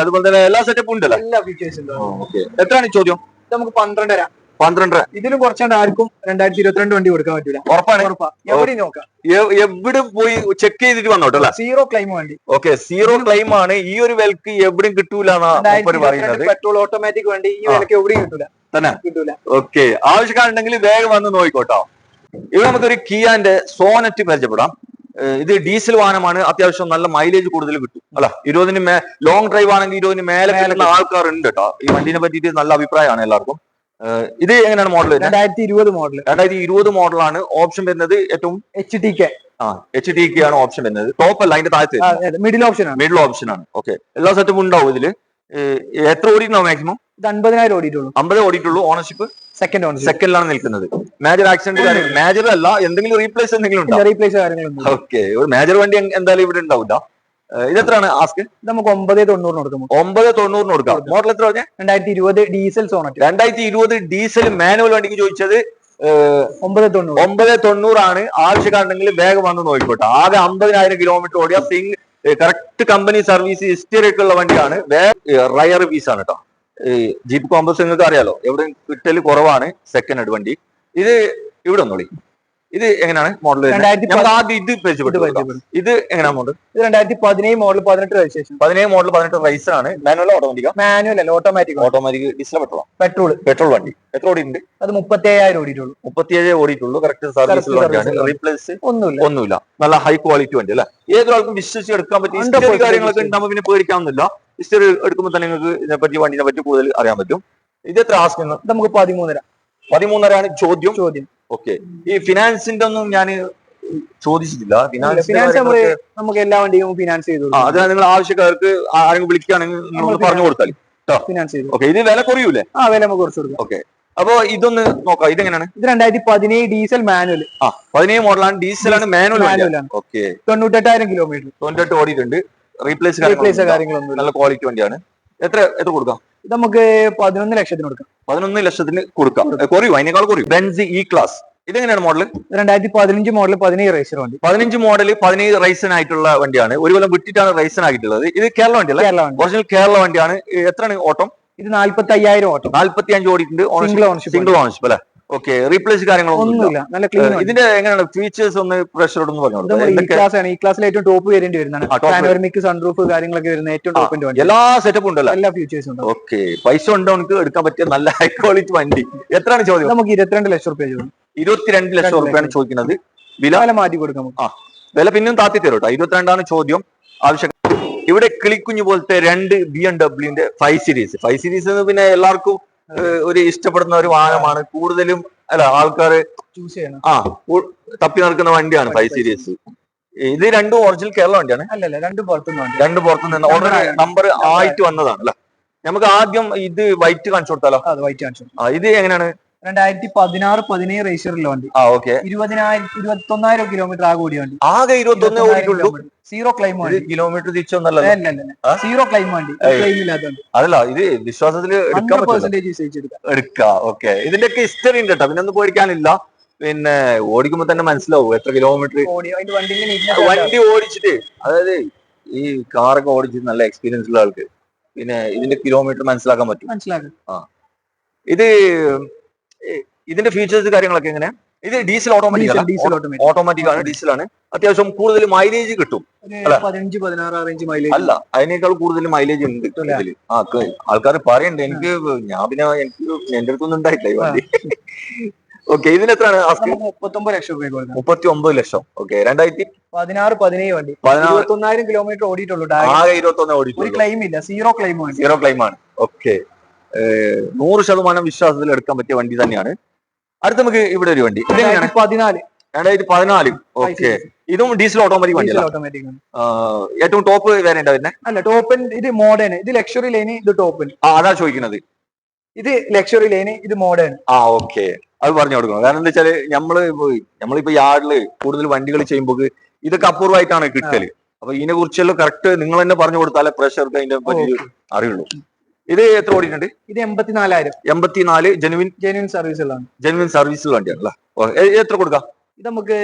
[SPEAKER 2] അതുപോലെ തന്നെ എല്ലാ സെറ്റപ്പും ഉണ്ടല്ലോ?
[SPEAKER 1] എല്ലാ ഫീച്ചേഴ്സും
[SPEAKER 2] ഓക്കെ എത്രയാണ് ചോദ്യം?
[SPEAKER 1] നമുക്ക് പന്ത്രണ്ടര.
[SPEAKER 2] പന്ത്രണ്ടര.
[SPEAKER 1] ഇതിലും കുറച്ചാണ്ട് ആർക്കും രണ്ടായിരത്തി ഇരുപത്തിരണ്ട് വണ്ടി കൊടുക്കാൻ പറ്റില്ല
[SPEAKER 2] ഉറപ്പാണ്?
[SPEAKER 1] എവിടെ നോക്കാം.
[SPEAKER 2] എവിടെ പോയി ചെക്ക് ചെയ്തിട്ട് വന്നോട്ടോ അല്ലേ?
[SPEAKER 1] സീറോ ക്ലൈം വണ്ടി.
[SPEAKER 2] ഓക്കെ സീറോ ക്ലൈം ആണ്. ഈ ഒരു വിലക്ക് എവിടെയും കിട്ടൂല
[SPEAKER 1] പെട്രോൾ ഓട്ടോമാറ്റിക് വണ്ടി. ഈ. വിലക്ക് എവിടെയും കിട്ടൂല.
[SPEAKER 2] തന്നെ. ഓക്കെ ആവശ്യക്കാരുണ്ടെങ്കിൽ വേഗം വന്ന് നോക്കിക്കോട്ടോ. ഇവിടെ നമുക്കൊരു കിയാന്റെ സോനറ്റ് പരിചയപ്പെടാം. ഇത് ഡീസൽ വാഹനമാണ്. അത്യാവശ്യം നല്ല മൈലേജ് കൂടുതൽ കിട്ടും. അല്ല ഇരുപതിന് മേ ലോങ് ഡ്രൈവ് ആണെങ്കിൽ ഇരുപതിന്
[SPEAKER 1] മേലെ
[SPEAKER 2] കിട്ടുന്ന ആൾക്കാരുണ്ട് കേട്ടോ. ഈ വണ്ടിനെ പറ്റിയിട്ട് നല്ല അഭിപ്രായമാണ് എല്ലാവർക്കും. ഇത് എങ്ങനെയാണ് മോഡൽ
[SPEAKER 1] രണ്ടായിരത്തി ഇരുപത് മോഡൽ
[SPEAKER 2] രണ്ടായിരത്തി ഇരുപത് മോഡലാണ് ഓപ്ഷൻ വരുന്നത് ഏറ്റവും
[SPEAKER 1] എച്ച് ടി കെ
[SPEAKER 2] ആ എച്ച് ഡി കെ ആണ് ഓപ്ഷൻ വരുന്നത്. ടോപ്പ് അല്ല അതിന്റെ താഴത്തെ
[SPEAKER 1] മിഡിൽ ഓപ്ഷൻ ആണ്.
[SPEAKER 2] മിഡിൽ ഓപ്ഷൻ ആണ്. ഓക്കെ എല്ലാ സെറ്റപ്പും ഉണ്ടാവും ഇതിൽ. എത്ര ഓടിയിട്ടുണ്ടാവും മാക്സിമം
[SPEAKER 1] ഇത് അൻപതിനായിരം ഓടിയിട്ടുള്ളൂ.
[SPEAKER 2] അമ്പത് ഓടിയിട്ടുള്ളൂ ഓണർഷിപ്പ്
[SPEAKER 1] സെക്കൻഡ് ഓണർ
[SPEAKER 2] സെക്കൻഡിലാണ് നിൽക്കുന്നത്. മേജർ ആക്സിഡന്റ് മേജർ അല്ല എന്തെങ്കിലും റീപ്ലേസ് എന്തെങ്കിലും ഉണ്ടോ?
[SPEAKER 1] റീപ്ലേസ്.
[SPEAKER 2] ഓക്കെ ഒരു മേജർ വണ്ടി എന്തായാലും ഇവിടെ ഉണ്ടാവില്ല ഇത് ഇതെത്രയാണ് ആസ്ക്
[SPEAKER 1] നമുക്ക് ഒമ്പത് തൊണ്ണൂറിന് കൊടുക്കും.
[SPEAKER 2] ഒമ്പത് തൊണ്ണൂറിന് കൊടുക്കാം. മോഡൽ എത്ര പറഞ്ഞ?
[SPEAKER 1] രണ്ടായിരത്തി ഇരുപത് ഡീസൽ സോണറ്റ്
[SPEAKER 2] രണ്ടായിരത്തി ഇരുപത് ഡീസൽ മാനുവൽ വണ്ടിക്ക് ചോദിച്ചത്
[SPEAKER 1] ഒമ്പത് തൊണ്ണൂറ്.
[SPEAKER 2] ഒമ്പത് തൊണ്ണൂറാണ്. ആവശ്യക്കാരുണ്ടെങ്കിൽ വേഗം വന്ന് നോക്കിക്കോട്ടെ. ആകെ അമ്പതിനായിരം കിലോമീറ്റർ ഓടിയ സിംഗ് കറക്റ്റ് കമ്പനി സർവീസ് ഹിസ്റ്ററി ഒക്കെ ഉള്ള വണ്ടിയാണ്. റയർ പീസ് ആണ് കേട്ടോ ജീപ്പ് കോമ്പസ് നിങ്ങൾക്ക് അറിയാലോ. എവിടെ കിട്ടൽ കുറവാണ് സെക്കൻഡ് ഹെഡ് വണ്ടി. ഇത് ഇവിടെ ഒന്നുള്ളി ഇത് എങ്ങനെയാണ് മോഡൽ
[SPEAKER 1] രണ്ടായിരത്തി
[SPEAKER 2] നമുക്ക് ആദ്യം ഇത് പരിചയപ്പെട്ടു
[SPEAKER 1] ഇത്.
[SPEAKER 2] എങ്ങനെയാണ് മോഡൽ
[SPEAKER 1] ഇത് രണ്ടായിരത്തി പതിനേഴ് മോഡൽ പതിനെട്ട് രജിസ്ട്രേഷൻ
[SPEAKER 2] പതിനേഴ് മോഡൽ പതിനെട്ട് റൈസർ ആണ്. മാനുവൽ ഓട്ടോമാറ്റിക്
[SPEAKER 1] മാനുവൽ അല്ല automatic
[SPEAKER 2] automatic diesel petrol
[SPEAKER 1] petrol
[SPEAKER 2] petrol വണ്ടി. എത്ര ഓടിയിട്ടുണ്ട്?
[SPEAKER 1] അത് മുപ്പത്തേഴായിരം ഓടിയിട്ടുള്ളൂ.
[SPEAKER 2] മുപ്പത്തിയേഴ് ഓടിയിട്ടുള്ളൂ. കറക്റ്റ് സർവീസ് വണ്ടിയാണ്. റീപ്ലേസ്
[SPEAKER 1] ഒന്നുമില്ല.
[SPEAKER 2] ഒന്നുമില്ല. നല്ല ഹൈ ക്വാളിറ്റി വണ്ടി അല്ലെ? ഏതൊരാൾക്കും വിശ്വസിച്ച് എടുക്കാൻ പറ്റും
[SPEAKER 1] 100%
[SPEAKER 2] ഹിസ്റ്ററി കാര്യങ്ങളൊക്കെ ഉണ്ടാകുമ്പോൾ പിന്നെ പേടിക്കാവുന്നില്ല ഹിസ്റ്ററി എടുക്കുമ്പോൾ തന്നെ നിങ്ങൾക്ക് ഇതിനെപ്പറ്റി വണ്ടിനെ പറ്റി കൂടുതൽ അറിയാൻ പറ്റും. ഇത് എത്ര
[SPEAKER 1] ആസ്കുന്നു നമുക്ക് പതിമൂന്നര.
[SPEAKER 2] പതിമൂന്നരയാണ് ചോദ്യം.
[SPEAKER 1] ചോദ്യം.
[SPEAKER 2] ഓക്കെ ഈ ഫിനാൻസിന്റെ ഒന്നും ഞാൻ ചോദിച്ചിട്ടില്ല.
[SPEAKER 1] ഫിനാൻസ് നമുക്ക് എല്ലാ വണ്ടിയും ഫിനാൻസ് ചെയ്തു
[SPEAKER 2] ആ അത് നിങ്ങൾ ആവശ്യക്കാർക്ക് ആരെങ്കിലും വിളിക്കുകയാണെങ്കിൽ നിങ്ങൾ പറഞ്ഞു കൊടുത്താൽ
[SPEAKER 1] ഫിനാൻസ് ചെയ്തു
[SPEAKER 2] ഓക്കെ ഇത് വില കുറയൂലേ
[SPEAKER 1] ആ വില നമുക്ക് കുറച്ച് കൊടുക്കാം.
[SPEAKER 2] അപ്പൊ ഇതൊന്ന് നോക്കാം. ഇതെങ്ങനെയാണ്?
[SPEAKER 1] ഇത് രണ്ടായിരത്തി പതിനേഴ് ഡീസൽ മാനുവൽ.
[SPEAKER 2] ആ പതിനേഴ് മോഡലാണ്. ഡീസലാണ് മാനുവൽ
[SPEAKER 1] മാനുവലാണ്.
[SPEAKER 2] ഓക്കെ
[SPEAKER 1] തൊണ്ണൂറ്റെട്ടായിരം കിലോമീറ്റർ
[SPEAKER 2] തൊണ്ണൂറ്റെട്ട് ഓടിയിട്ടുണ്ട്. റീപ്ലേസ്
[SPEAKER 1] റീപ്ലേസ് കാര്യങ്ങളൊന്നും
[SPEAKER 2] നല്ല ക്വാളിറ്റി വണ്ടിയാണ്. എത്ര എത്ര കൊടുക്കാം?
[SPEAKER 1] ഇത് നമുക്ക് പതിനൊന്ന് ലക്ഷത്തിന് കൊടുക്കാം.
[SPEAKER 2] പതിനൊന്ന് ലക്ഷത്തിന് കൊടുക്കാം. കുറയും? അതിനേക്കാൾ കുറയും? ബെൻസ് ഇ ക്ലാസ് ഇതെങ്ങനെയാണ് മോഡൽ
[SPEAKER 1] രണ്ടായിരത്തി പതിനഞ്ച് മോഡൽ പതിനേഴ് റേസർ വണ്ടി.
[SPEAKER 2] പതിനഞ്ച് മോഡൽ പതിനേഴ് റൈസൻ ആയിട്ടുള്ള വണ്ടിയാണ്. ഒരു കൊല്ലം വിട്ടിട്ടാണ് റൈസൻ ആയിട്ടുള്ളത്. ഇത് കേരള വണ്ടി അല്ലേ?
[SPEAKER 1] കേരള വണ്ടി.
[SPEAKER 2] ഒറിജിനൽ കേരള വണ്ടിയാണ്. എത്രയാണ് ഓട്ടം?
[SPEAKER 1] ഇത് നാല്പത്തി അയ്യായിരം ഓട്ടം.
[SPEAKER 2] നാല്പത്തി അഞ്ച് ഓടിയിട്ടുണ്ട്
[SPEAKER 1] സിംഗിൾ ഓണർഷിപ്പ്
[SPEAKER 2] സിംഗിൾ ഓണർഷിപ്പ് അല്ലേ? ഓക്കെ റീപ്ലേസ് കാര്യങ്ങളൊന്നും
[SPEAKER 1] നല്ല ക്ലീൻ
[SPEAKER 2] ഇതിന്റെ എങ്ങനെയാണ് ഫീച്ചേഴ്സ് ഒന്ന് പ്രഷർ ഒന്ന് പറഞ്ഞു
[SPEAKER 1] ഈ ക്ലാസ് ആണ്. ഈ ക്ലാസ്സിൽ ഏറ്റവും ടോപ്പ് വേരിയന്റ് വരുന്നതാണ്. പാനോറമിക് സൺറൂഫ് കാര്യങ്ങളൊക്കെ വരുന്ന ഏറ്റവും
[SPEAKER 2] ടോപ്പ്
[SPEAKER 1] ടോപ്പിന്റെ വണ്ടി.
[SPEAKER 2] എല്ലാ സെറ്റപ്പ് ഉണ്ടല്ലോ?
[SPEAKER 1] എല്ലാ ഫീച്ചേഴ്സും ഉണ്ട്
[SPEAKER 2] ഓക്കെ പൈസ ഉണ്ടോ നമുക്ക് എടുക്കാൻ പറ്റിയ നല്ല ഹൈ ക്വാളിറ്റി വണ്ടി. എത്രയാണ് ചോദ്യം?
[SPEAKER 1] നമുക്ക് ഇരുപത്തിരണ്ട് ലക്ഷം റുപ്യ ചോദിക്കും.
[SPEAKER 2] ഇരുപത്തിരണ്ട് ലക്ഷം റുപ്യാണ് ചോദിക്കുന്നത്. വില?
[SPEAKER 1] വില മാറ്റി കൊടുക്കാം ആ
[SPEAKER 2] വില പിന്നെയും താത്തി തരും കേട്ടോ. ഇരുപത്തിരണ്ടാണ് ചോദ്യം. ആവശ്യം. ഇവിടെ കിളിക്കുഞ്ഞു പോലത്തെ രണ്ട് ബി എം ഡബ്ല്യൂന്റെ ഫൈവ് സീരീസ് ഫൈവ് സീരീസ് പിന്നെ എല്ലാവർക്കും ഒരു ഇഷ്ടപ്പെടുന്ന ഒരു വാഹനമാണ്. കൂടുതലും അല്ല ആൾക്കാർ
[SPEAKER 1] ചൂസ് ചെയ്യണം.
[SPEAKER 2] ആ തപ്പി നടക്കുന്ന വണ്ടിയാണ് ഫൈവ് സീരീസ്. ഇത് രണ്ടും ഒറിജിനൽ കേരള വണ്ടിയാണ്.
[SPEAKER 1] അല്ലല്ല രണ്ടും പുറത്തുനിന്ന്
[SPEAKER 2] രണ്ട് പുറത്തു നിന്ന് ഓൾറെഡി നമ്പർ ആയിട്ട് വന്നതാണ് അല്ലെ? നമുക്ക് ആദ്യം ഇത് വൈറ്റ് കാണിച്ചു കൊടുത്താലോ?
[SPEAKER 1] വൈറ്റ് കാണിച്ചു
[SPEAKER 2] ഇത് എങ്ങനെയാണ്?
[SPEAKER 1] രണ്ടായിരത്തി പതിനാറ് പതിനേഴ് റേസറിലെ വണ്ടി.
[SPEAKER 2] ആ ഓക്കെ
[SPEAKER 1] ഇരുപതിനായിരം ഇരുപത്തൊന്നായിരം കിലോമീറ്റർ ആകെ ഓടിയ വണ്ടി.
[SPEAKER 2] ആകെ ഇരുപത്തി ഒന്ന് ഓടിയിട്ടുള്ളൂ?
[SPEAKER 1] സീറോ ക്ലൈം വണ്ടി.
[SPEAKER 2] കിലോമീറ്റർ തിരിച്ചൊന്നല്ല
[SPEAKER 1] സീറോ ക്ലൈം വണ്ടി. ക്ലൈം ഇല്ലാത്ത
[SPEAKER 2] അതല്ല ഇത് വിശ്വാസത്തിൽ എടുക്കാൻ
[SPEAKER 1] എടുക്കാം.
[SPEAKER 2] ഓക്കെ ഇതിന്റെയൊക്കെ ഹിസ്റ്ററി ഉണ്ട് കേട്ടോ. പിന്നെ ഒന്നും പേടിക്കാനില്ല. പിന്നെ ഓടിക്കുമ്പോ തന്നെ മനസ്സിലാവും എത്ര കിലോമീറ്റർ വണ്ടി ഓടിച്ചിട്ട് അതായത് ഈ കാറൊക്കെ ഓടിച്ചിട്ട് നല്ല എക്സ്പീരിയൻസ് ഉള്ള ആൾക്ക്. പിന്നെ ഇതിന്റെ കിലോമീറ്റർ മനസ്സിലാക്കാൻ പറ്റും.
[SPEAKER 1] മനസ്സിലാക്കും.
[SPEAKER 2] ഇത് ഏ- ഇതിന്റെ ഫീച്ചേഴ്സ് കാര്യങ്ങളൊക്കെ എങ്ങനെ ഇത് ഡീസൽ ഓട്ടോമാറ്റിക്
[SPEAKER 1] ഓട്ടോമാറ്റിക്
[SPEAKER 2] ആണ്. ഡീസലാണ് അത്യാവശ്യം കൂടുതൽ മൈലേജ് കിട്ടും. അല്ല.
[SPEAKER 1] പതിനഞ്ച് പതിനാറ് റേഞ്ച് മൈലേജ്
[SPEAKER 2] അല്ല അതിനേക്കാൾ കൂടുതൽ മൈലേജ് ഉണ്ട്. ഇതിൽ. ആ ആൾക്കാർ പറയണ്ട് എനിക്ക് ഞാൻ പിന്നെ എനിക്ക് എന്റെ അടുത്തൊന്നും ഉണ്ടായിട്ടില്ല ഈ വണ്ടി. ഓക്കെ ഇതിന് എത്രയാണ്
[SPEAKER 1] മുപ്പത്തൊമ്പത് ലക്ഷം രൂപ
[SPEAKER 2] മുപ്പത്തി ഒമ്പത് ലക്ഷം. ഓക്കെ രണ്ടായിരത്തി
[SPEAKER 1] പതിനാറ് പതിനേഴ് വണ്ടി. ഇരുപത്തൊന്നായിരം കിലോമീറ്റർ ഓടിയിട്ടുള്ളൂ.
[SPEAKER 2] ആകെ ഇരുപത്തി ഒന്ന്
[SPEAKER 1] ഓടി
[SPEAKER 2] ഓടിയിട്ടുള്ളൂ
[SPEAKER 1] ക്ലെയിം ഇല്ല സീറോ ക്ലെയിം
[SPEAKER 2] സീറോ ക്ലെയിം ആണ്. ഓക്കെ നൂറ് ശതമാനം വിശ്വാസത്തിൽ എടുക്കാൻ പറ്റിയ വണ്ടി തന്നെയാണ്. അടുത്ത നമുക്ക് ഇവിടെ ഒരു വണ്ടി.
[SPEAKER 1] പതിനാല്.
[SPEAKER 2] രണ്ടായിരത്തി പതിനാല്. ഓക്കെ ഇതും ഡീസൽ ഓട്ടോമാറ്റിക് വണ്ടി
[SPEAKER 1] ഓട്ടോമാറ്റിക്
[SPEAKER 2] ഏറ്റവും ടോപ്പ് വേരേണ്ട വരുന്നത്
[SPEAKER 1] അല്ല ടോപ്പൻ ഇത് മോഡേൺ ഇത് ലക്ഷറി ലൈന് ഇത് ടോപ്പൻ
[SPEAKER 2] ആ അതാ ചോദിക്കുന്നത്.
[SPEAKER 1] ഇത് ലക്ഷറി ലൈന് ഇത് മോഡേൺ
[SPEAKER 2] ആ ഓക്കെ അത് പറഞ്ഞു കൊടുക്കണം. കാരണം എന്താ വെച്ചാൽ നമ്മൾ നമ്മളിപ്പോ യാർഡിൽ കൂടുതൽ വണ്ടികൾ ചെയ്യുമ്പോൾ ഇതൊക്കെ അപൂർവമായിട്ടാണ് കിട്ടൽ. അപ്പൊ ഇതിനെ കുറിച്ചെല്ലാം കറക്റ്റ് നിങ്ങൾ തന്നെ പറഞ്ഞു കൊടുത്താലേ പ്രഷർക്ക് അതിന്റെ പറ്റി അറിയുള്ളൂ. ഇത് എത്ര ഓടിയിട്ടുണ്ട്?
[SPEAKER 1] ഇത് എൺപത്തിനാലായിരം.
[SPEAKER 2] എൺപത്തിനാല് ജെനുവിൻ
[SPEAKER 1] ജെനുവിൻ സർവീസുകളാണ്
[SPEAKER 2] ജെനുവിൻ സർവീസ് വണ്ടിയാണല്ലേ ഓ, എത്ര കൊടുക്കാം?
[SPEAKER 1] ഇത് നമുക്ക്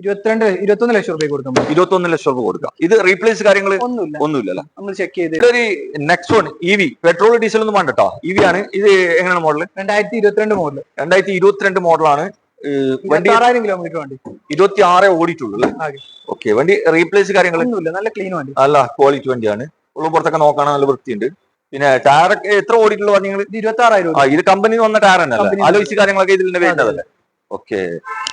[SPEAKER 1] ഇരുപത്തിരണ്ട് ഇരുപത്തൊന്ന് ലക്ഷം രൂപ കൊടുക്കാം
[SPEAKER 2] ഇരുപത്തൊന്ന് ലക്ഷം രൂപ കൊടുക്കാം. ഇത് റീപ്ലേസ് കാര്യങ്ങൾ
[SPEAKER 1] ഒന്നുമില്ല.
[SPEAKER 2] ഒന്നുമില്ല
[SPEAKER 1] നമ്മൾ ചെക്ക് ചെയ്ത്
[SPEAKER 2] ഇതൊരു next one E V petrol diesel ഒന്നും വേണ്ടട്ടോ ഇ വി ആണ്. ഇത് എങ്ങനെയാണ് മോഡൽ
[SPEAKER 1] രണ്ടായിരത്തി ഇരുപത്തിരണ്ട് മോഡൽ
[SPEAKER 2] രണ്ടായിരത്തി ഇരുപത്തിരണ്ട് മോഡലാണ് വണ്ടി
[SPEAKER 1] ആറായിരം കിലോമീറ്റർ വണ്ടി.
[SPEAKER 2] ഇരുപത്തി ആറ് ഓടിയിട്ടുള്ളൂ ഓക്കെ വണ്ടി റീപ്ലേസ് കാര്യങ്ങൾ
[SPEAKER 1] ഒന്നുമില്ല. നല്ല ക്ലീൻ വണ്ടി.
[SPEAKER 2] അല്ല ക്വാളിറ്റി വണ്ടിയാണ്. ഉള്ള പുറത്തൊക്കെ നോക്കാൻ നല്ല വൃത്തിയുണ്ട്. പിന്നെ ടയർ എത്ര ഓടിയിട്ടുള്ള പറഞ്ഞു
[SPEAKER 1] ഇരുപത്തി ആറായിരം
[SPEAKER 2] ആ ഇത് കമ്പനി വന്ന ടയർ തന്നെ ആലോചിച്ച് കാര്യങ്ങളൊക്കെ ഇതിൽ തന്നെ വേണ്ടതല്ലേ ഓക്കെ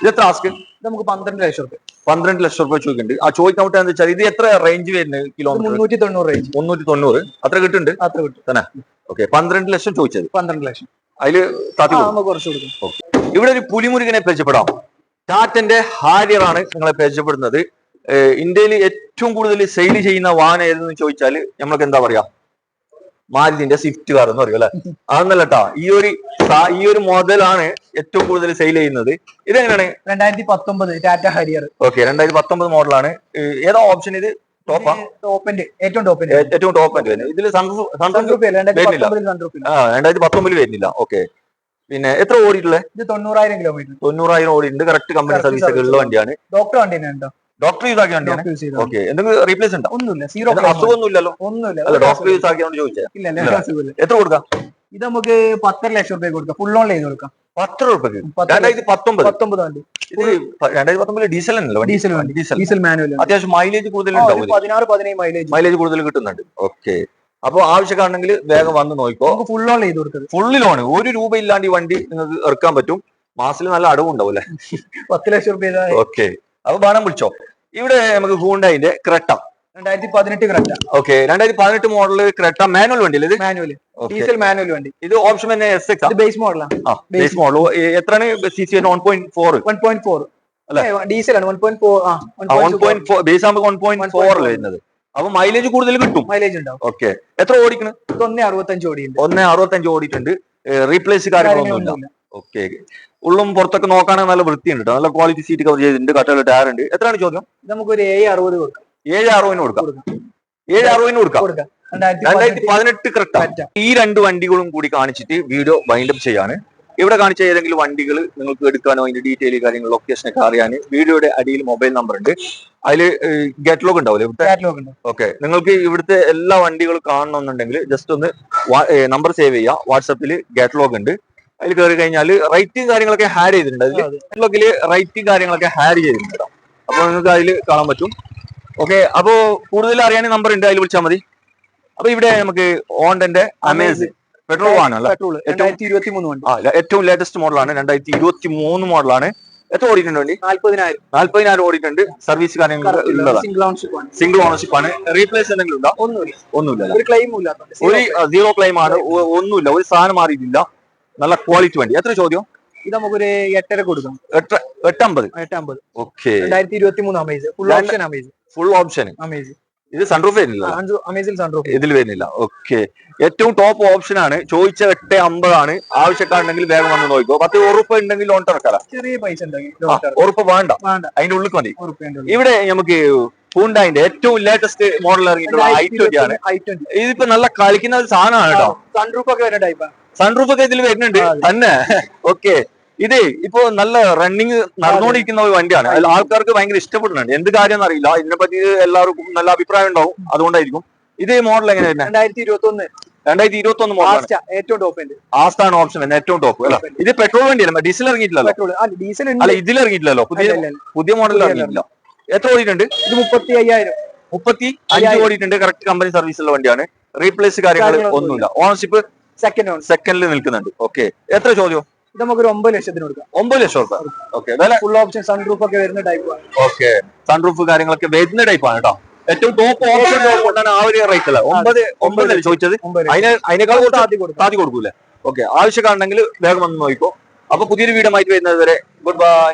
[SPEAKER 2] ഇത് എത്ര ആസ്ക്
[SPEAKER 1] നമുക്ക് പന്ത്രണ്ട് ലക്ഷം രൂപ.
[SPEAKER 2] പന്ത്രണ്ട് ലക്ഷം രൂപ ചോദിക്കുന്നുണ്ട്. ആ ചോദിക്കാൻ പറ്റുക എന്താ വെച്ചാൽ ഇത് എത്ര റേഞ്ച് വരുന്നത് കിലോമീറ്റർ
[SPEAKER 1] മുന്നൂറ്റി തൊണ്ണൂറ് റേഞ്ച്
[SPEAKER 2] മുന്നൂറ്റി തൊണ്ണൂറ് അത്ര കിട്ടുന്നുണ്ട്?
[SPEAKER 1] അത്ര കിട്ടും. തന്നെ?
[SPEAKER 2] ഓക്കെ പന്ത്രണ്ട് ലക്ഷം ചോദിച്ചത്.
[SPEAKER 1] പന്ത്രണ്ട് ലക്ഷം. അതിൽ കുറച്ച് കൊടുക്കും.
[SPEAKER 2] ഇവിടെ ഒരു പുലിമുരുകനെ പരിചയപ്പെടാം. ടാറ്റന്റെ ഹാരിയറാണ് നിങ്ങളെ പരിചയപ്പെടുന്നത്. ഇന്ത്യയിൽ ഏറ്റവും കൂടുതൽ സെയിൽ ചെയ്യുന്ന വാഹനം ഏതെന്ന് ചോദിച്ചാൽ നമ്മൾക്ക് എന്താ പറയാ? മാരുതിന്റെ സ്വിഫ്റ്റ് കാർ എന്ന് പറയും അല്ലെ? അതൊന്നല്ല ട്ടാ. ഈ ഒരു ഈ ഒരു മോഡലാണ് ഏറ്റവും കൂടുതൽ സെയിൽ ചെയ്യുന്നത്. ഇതെങ്ങനെയാണ്?
[SPEAKER 1] രണ്ടായിരത്തി പത്തൊമ്പത് ടാറ്റ ഹരിയർ
[SPEAKER 2] ഓക്കെ രണ്ടായിരത്തി പത്തൊമ്പത് മോഡലാണ് ഏതാ ഓപ്ഷൻ ഇത്? ടോപ്പാ
[SPEAKER 1] ടോപ്പിന്റെ ഏറ്റവും ടോപ്പിന്റെ
[SPEAKER 2] ഏറ്റവും വരുന്നത്. ഇതിൽ സൺറൂഫ്
[SPEAKER 1] രണ്ടായിരത്തി. പത്തൊമ്പതിൽ
[SPEAKER 2] വരുന്നില്ല. ഓക്കെ പിന്നെ എത്ര ഓടിയിട്ടുള്ളത്
[SPEAKER 1] ഇത് തൊണ്ണൂറായിരം കിലോമീറ്റർ
[SPEAKER 2] തൊണ്ണൂറായിരം ഓടിയിട്ടുണ്ട്. കറക്റ്റ് കമ്പനി സർവീസ് ഒക്കെ ഉള്ള. വണ്ടിയാണ്.
[SPEAKER 1] ഡോക്ടർ വണ്ടി ഉണ്ടോ
[SPEAKER 2] ഡോക്ടർ യൂസ് ആക്കിയ വണ്ടിയാണ് ഓക്കെ എന്തെങ്കിലും റീപ്ലേസ് ഉണ്ടോ?
[SPEAKER 1] ഒന്നുമില്ല. സീറോ
[SPEAKER 2] അസുഖമൊന്നുമില്ലല്ലോ.
[SPEAKER 1] ഒന്നുമില്ല.
[SPEAKER 2] അല്ല ഡോക്ടർ യൂസ് ആക്കിയോണ്ട് ചോദിച്ചത്
[SPEAKER 1] ഇല്ല
[SPEAKER 2] എത്ര കൊടുക്കാം?
[SPEAKER 1] ഇത് നമുക്ക് പത്തര ലക്ഷം റുപ്യ കൊടുക്കാം. ഫുൾ ഓൺ ചെയ്ത് കൊടുക്കാം.
[SPEAKER 2] പത്ത് രൂപയ്ക്ക്
[SPEAKER 1] പത്ത്
[SPEAKER 2] രണ്ടായിരത്തി പത്തൊമ്പത്.
[SPEAKER 1] പത്തൊമ്പത് വണ്ടി.
[SPEAKER 2] ഇത് പ- രണ്ടായിരത്തി പത്തൊമ്പതിൽ ഡീസൽ അല്ലല്ലോ വണ്ടി.
[SPEAKER 1] ഡീസൽ വണ്ടി.
[SPEAKER 2] ഡീസൽ
[SPEAKER 1] ഡീസൽ മാനുവൽ
[SPEAKER 2] അത്യാവശ്യം മൈലേജ് കൂടുതൽ ഉണ്ടാവും
[SPEAKER 1] പതിനാറ് പതിനേഴ് മൈലേജ്
[SPEAKER 2] മൈലേജ് കൂടുതൽ കിട്ടുന്നുണ്ട്. ഓക്കെ അപ്പൊ ആവശ്യക്കാണെങ്കിൽ വേഗം വന്ന് നോക്കിക്കോ.
[SPEAKER 1] ഫുൾ ഓൺ ചെയ്ത് കൊടുത്തത്.
[SPEAKER 2] ഫുള്ളി ലോൺ ഒരു രൂപ ഇല്ലാണ്ട് ഈ വണ്ടി നിങ്ങൾക്ക് ഇറക്കാൻ പറ്റും. മാസത്തിൽ നല്ല അടവുണ്ടാവും അല്ലെ
[SPEAKER 1] പത്ത് ലക്ഷം റുപ്യ
[SPEAKER 2] ഓക്കെ അപ്പൊ ബാണം വിളിച്ചോ ഇവിടെ നമുക്ക് ഹൂണ്ടായിന്റെ ക്രെട്ട.
[SPEAKER 1] രണ്ടായിരത്തി പതിനെട്ട് ക്രട്ട.
[SPEAKER 2] ഓക്കെ രണ്ടായിരത്തി പതിനെട്ട് മോഡൽ ക്രെട്ട മാനുവൽ വണ്ടി അല്ലേ ഇത്
[SPEAKER 1] മാനുവൽ ഡീസൽ മാനുവൽ വണ്ടി.
[SPEAKER 2] ഇത് ഓപ്ഷൻ തന്നെ എസ് എക്സ്
[SPEAKER 1] ബേസ് മോഡലാണ്
[SPEAKER 2] ബേസ് മോഡൽ എത്രയാണ് C C one point four
[SPEAKER 1] one point four
[SPEAKER 2] അല്ലേ?
[SPEAKER 1] ഡീസൽ ആണ്. വൺ പോയിന്റ് ഫോർ ആ
[SPEAKER 2] വൺ പോയിന്റ് ഫോർ ബേസ് ആകുമ്പോൾ വൺ പോയിന്റ് ഫോർ വരുന്നത്. അപ്പൊ മൈലേജ് കൂടുതൽ കിട്ടും?
[SPEAKER 1] മൈലേജ് ഉണ്ടാവും.
[SPEAKER 2] ഓക്കെ. എത്ര ഓടിക്കണം?
[SPEAKER 1] ഒന്നേ അറുപത്തഞ്ച് ഓടിയുണ്ട്
[SPEAKER 2] ഒന്നേ അറുപത്തഞ്ച് ഓടിയിട്ടുണ്ട്. റീപ്ലേസ് കാര്യങ്ങളൊന്നുമില്ല. ഓക്കെ ഉള്ളും പുറത്തൊക്കെ നോക്കാണെങ്കിൽ നല്ല വൃത്തിയുണ്ട് കേട്ടോ നല്ല ക്വാളിറ്റി സീറ്റ് കവർ ചെയ്തിട്ടുണ്ട് കട്ടകൾ ടയർ ഉണ്ട്. എത്രയാണ് ചോദ്യം?
[SPEAKER 1] നമുക്കൊരു നമുക്ക് ഒരു ഏഴ് അറുപത് കൊടുക്കാം.
[SPEAKER 2] ഏഴ് അറുപതിന് കൊടുക്കാം. ഏഴ് അറുപതിന് കൊടുക്കാം.
[SPEAKER 1] രണ്ടായിരത്തി പതിനെട്ട്. Correct.
[SPEAKER 2] ഈ രണ്ട് വണ്ടികളും കൂടി കാണിച്ചിട്ട് വീഡിയോ വൈൻഡപ്പ് ചെയ്യാണ്. ഇവിടെ കാണിച്ച ഏതെങ്കിലും വണ്ടികൾ നിങ്ങൾക്ക് എടുക്കാനോ അതിന്റെ ഡീറ്റെയിൽ കാര്യങ്ങൾ ലൊക്കേഷൻ ഒക്കെ അറിയാൻ വീഡിയോയുടെ അടിയിൽ മൊബൈൽ നമ്പർ ഉണ്ട്. അതിൽ ഗെറ്റ് ലോക്ക് ഉണ്ടാവില്ലേ ഓക്കെ നിങ്ങൾക്ക് ഇവിടുത്തെ എല്ലാ വണ്ടികളും കാണണമെന്നുണ്ടെങ്കിൽ ജസ്റ്റ് ഒന്ന് നമ്പർ സേവ് ചെയ്യുക. വാട്സപ്പിൽ ഗെറ്റ് ലോക്ക് ഉണ്ട്. അതിൽ കയറി കഴിഞ്ഞാൽ റൈറ്റും കാര്യങ്ങളൊക്കെ ഹാഡ് ചെയ്തിട്ടുണ്ട്. അതിൽ
[SPEAKER 1] അതെ.
[SPEAKER 2] റൈറ്റിംഗ് റൈറ്റും കാര്യങ്ങളൊക്കെ ഹാഡ് ചെയ്തിട്ടുണ്ട് അപ്പോൾ അപ്പൊ നിങ്ങൾക്ക് അതിൽ കാണാൻ പറ്റും. ഓക്കെ അപ്പോ കൂടുതൽ അറിയാൻ നമ്പർ ഉണ്ട്. അതിൽ വിളിച്ചാൽ മതി. അപ്പൊ ഇവിടെ നമുക്ക് ഓണ്ടന്റെ അമേസ് പെട്രോൾ ആണല്ലോ ഏറ്റവും ലേറ്റസ്റ്റ് മോഡലാണ് രണ്ടായിരത്തി ഇരുപത്തി മൂന്ന് മോഡലാണ് എത്ര ഓടിയിട്ടുണ്ട് വണ്ടി?
[SPEAKER 1] നാല്പതിനായിരം.
[SPEAKER 2] നാല്പതിനായിരം ഓടിയിട്ടുണ്ട്. സർവീസ് കാര്യങ്ങൾ
[SPEAKER 1] സിംഗിൾ
[SPEAKER 2] ഓണർഷിപ്പ് ആണ്. റീപ്ലേസ് എന്തെങ്കിലും ഉണ്ടോ?
[SPEAKER 1] ഒന്നുമില്ല.
[SPEAKER 2] ഒന്നുമില്ല
[SPEAKER 1] ഒരു
[SPEAKER 2] സീറോ ക്ലെയിം ആണ്. ഒന്നുമില്ല. ഒരു സാധനം മാറിയിട്ടില്ല. നല്ല ക്വാളിറ്റി വണ്ടി. എത്ര ചോദ്യം?
[SPEAKER 1] ഇത് നമുക്കൊരു എട്ടര കൊടുക്കാം
[SPEAKER 2] എട്ട് എട്ടമ്പത്.
[SPEAKER 1] എട്ടമ്പത്.
[SPEAKER 2] ഓക്കെ
[SPEAKER 1] രണ്ടായിരത്തി ഇരുപത്തി മൂന്ന് അമേസ് ഫുൾ
[SPEAKER 2] രണ്ട്-
[SPEAKER 1] option Amaze
[SPEAKER 2] full option
[SPEAKER 1] Amaze
[SPEAKER 2] ഇത് സൺറൂഫ് വരുന്നില്ല
[SPEAKER 1] അമേസിൽ സൺറൂഫ്
[SPEAKER 2] ഇതിൽ വരുന്നില്ല. ഓക്കെ ഏറ്റവും ടോപ്പ് ഓപ്ഷൻ ആണ്. ചോദിച്ച എട്ട് അമ്പതാണ് ആവശ്യക്കാരുണ്ടെങ്കിൽ വേഗം വന്ന് നോക്കിക്കോ പത്ത് ഉറുപ്പ് ഉണ്ടെങ്കിൽ ലോൺ ഇറക്കാം
[SPEAKER 1] ചെറിയ പൈസ
[SPEAKER 2] ഉറുപ്പ് വേണ്ട. അതിന്റെ ഉള്ളിൽ മതി. ഇവിടെ നമുക്ക് ഹൂണ്ടായിന്റെ ഏറ്റവും ലേറ്റസ്റ്റ് മോഡൽ ഇറങ്ങിയിട്ടുള്ള ഐ ട്വന്റി ആണ്. ഇതിപ്പോ നല്ല കളിക്കുന്ന ഒരു സാധനമാണ് കേട്ടോ.
[SPEAKER 1] സൺറൂഫ് ഒക്കെ വരുന്ന ടൈപ്പാണ്
[SPEAKER 2] സൺറൂഫ് ഒക്കെ ഇതിൽ വരുന്നുണ്ട്. തന്നെ. ഓക്കെ. ഇത് ഇപ്പോ നല്ല റണ്ണിങ് നടന്നുകൊണ്ടിരിക്കുന്ന ഒരു വണ്ടിയാണ്. അതിൽ ആൾക്കാർക്ക് ഭയങ്കര ഇഷ്ടപ്പെടുന്നുണ്ട്. എന്ത് കാര്യം അറിയില്ല. ഇതിനെ പറ്റി എല്ലാവർക്കും നല്ല അഭിപ്രായം ഉണ്ടാവും. അതുകൊണ്ടായിരിക്കും. ഇത് മോഡൽ എങ്ങനെ
[SPEAKER 1] രണ്ടായിരത്തി ഇരുപത്തി ഒന്ന്
[SPEAKER 2] രണ്ടായിരത്തി ഇരുപത്തി ഒന്ന്
[SPEAKER 1] മോഡൽ ഏറ്റവും ടോപ്പ്
[SPEAKER 2] ആസ്ഥാണ് ഓപ്ഷൻ വരുന്നത്. ഏറ്റവും ടോപ്പ് അല്ല ഇത് പെട്രോൾ വണ്ടിയല്ല? ഡീസൽ ഇറങ്ങിയിട്ടില്ലല്ലോ?
[SPEAKER 1] ഡീസൽ
[SPEAKER 2] അല്ല ഇതിൽ ഇറങ്ങിയിട്ടില്ലല്ലോ? പുതിയ പുതിയ മോഡൽ
[SPEAKER 1] ഇറങ്ങിയില്ല
[SPEAKER 2] ഇറങ്ങിയിട്ടില്ല. എത്ര ഓടിയിട്ടുണ്ട്?
[SPEAKER 1] ഇത് മുപ്പത്തി അയ്യായിരം
[SPEAKER 2] മുപ്പത്തി അഞ്ച്. ഓടിയിട്ടുണ്ട്. കറക്റ്റ് കമ്പനി സർവീസുള്ള വണ്ടിയാണ്. റീപ്ലേസ് കാര്യങ്ങൾ ഒന്നുമില്ല. ഓണർഷിപ്പ്
[SPEAKER 1] സെക്കൻഡ് ആണ്
[SPEAKER 2] സെക്കൻഡിൽ നിൽക്കുന്നുണ്ട്. ഓക്കെ എത്ര ചോദ്യം?
[SPEAKER 1] ഇത് നമുക്ക് ഒരു ഒമ്പത് ലക്ഷത്തിന് കൊടുക്കാം.
[SPEAKER 2] ഒമ്പത് ലക്ഷം റുപ്യ ഓക്കെ വില
[SPEAKER 1] ഫുൾ ഓപ്ഷൻ സൺറൂഫ് ഒക്കെ വരുന്ന ടൈപ്പാണ്
[SPEAKER 2] ഓക്കെ സൺറൂഫ് കാര്യങ്ങളൊക്കെ വരുന്ന ടൈപ്പാണ് കേട്ടോ ഏറ്റവും ടോപ്പ് ഓപ്ഷൻ ടോപ്പ് കൊണ്ടാണ് ആ ഒരു റേറ്റ് അല്ല ഒമ്പത് ഒമ്പതല്ലേ ചോദിച്ചത്. അതിന് അതിനേക്കാൾ കുറച്ച്
[SPEAKER 1] ആദ്യം
[SPEAKER 2] താത്തി കൊടുക്കൂലേ? ഓക്കെ ആവശ്യക്കാരുണ്ടെങ്കിൽ വേഗം വന്ന് നോക്കിക്കോ. അപ്പൊ പുതിയൊരു വീഡിയോ ആയിട്ട് വരുന്നത് വരെ. Good bye